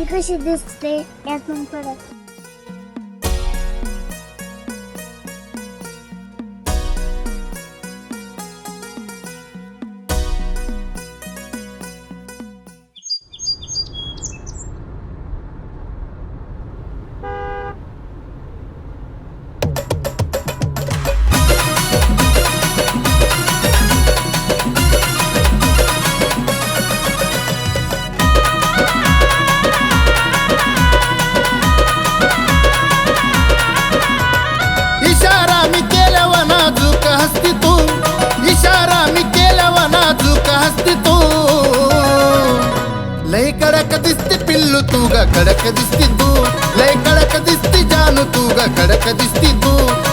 मी कशी दिसते यातून कडक तू ग कडक दिसती तू लय कडक दिसती जानू तू ग कडक दिसती तू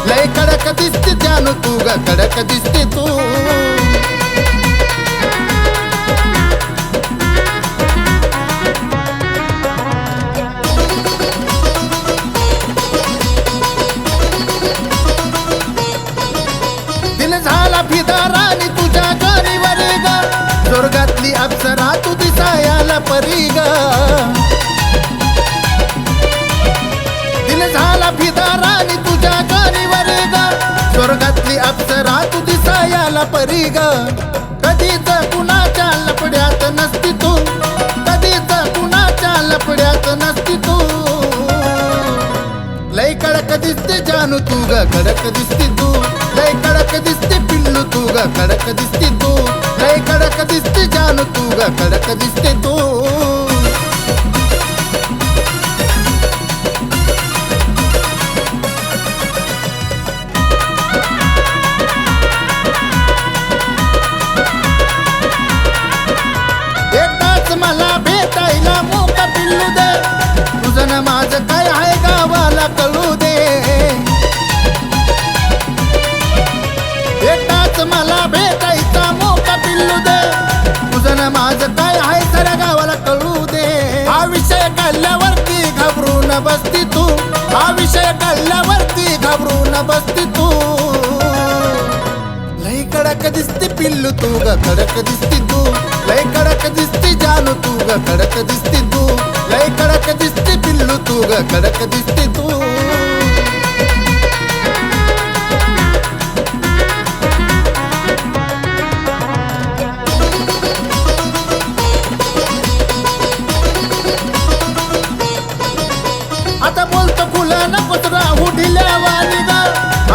लय कडक दिसती जानू तू ग कडक दिसती तू। दिन झाला फिदा राणी तुझ्या गरीवर ग स्वर्गातली अप्सरा तू दिसायाला परी ग. अप्सरा तू दिसायाला परी ग. कधीच कुणाच्या लपड्यात नसती तू. कधीच कुणाच्या लपड्यात नसती तू. लय कडक दिसते जानू तू ग कडक दिसते तू. लय कडक दिसते पिल्लू तू ग कडक दिसते तू. लय कडक दिसते जानू तू ग कडक दिसते तू. हा विषय काढल्यावरती घाबरून बसती तू हा विषय काढल्यावरती घाबरून बसती तू लय कडक दिसते पिल्लू तू ग कडक दिसती तू लय कडक दिसते जानू तू ग कडक दिसती तू लय कडक दिसते पिल्लू तू ग कडक दिसते तू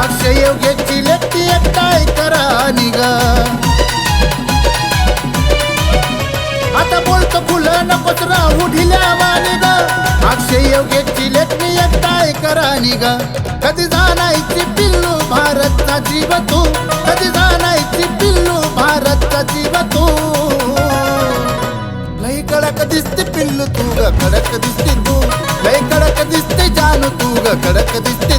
अक्षय योग्याची लेखती एकटाय करा निग आता बोलतो फुलं नकोच राहू ढिल्या वाणी ग अक्षय योग्याची लेखनी एकटाय करा निग कधी जाणायची पिल्लू भारतचा जीव तू? कधी जाणायची पिल्लू भारतचा जीव तू? लय कडक दिसते पिल्लू तू ग कडक दिसते तू. लय कडक दिसते जानू तू ग कडक दिसते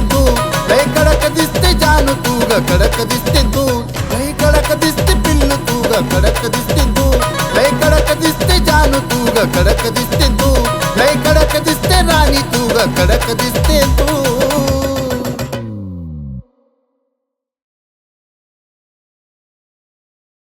जानू तू ग कडक दिसते तू लय कडक दिसते पिल्लू तू ग कडक दिसते तू लय कडक दिसते जानू तू ग कडक दिसते तू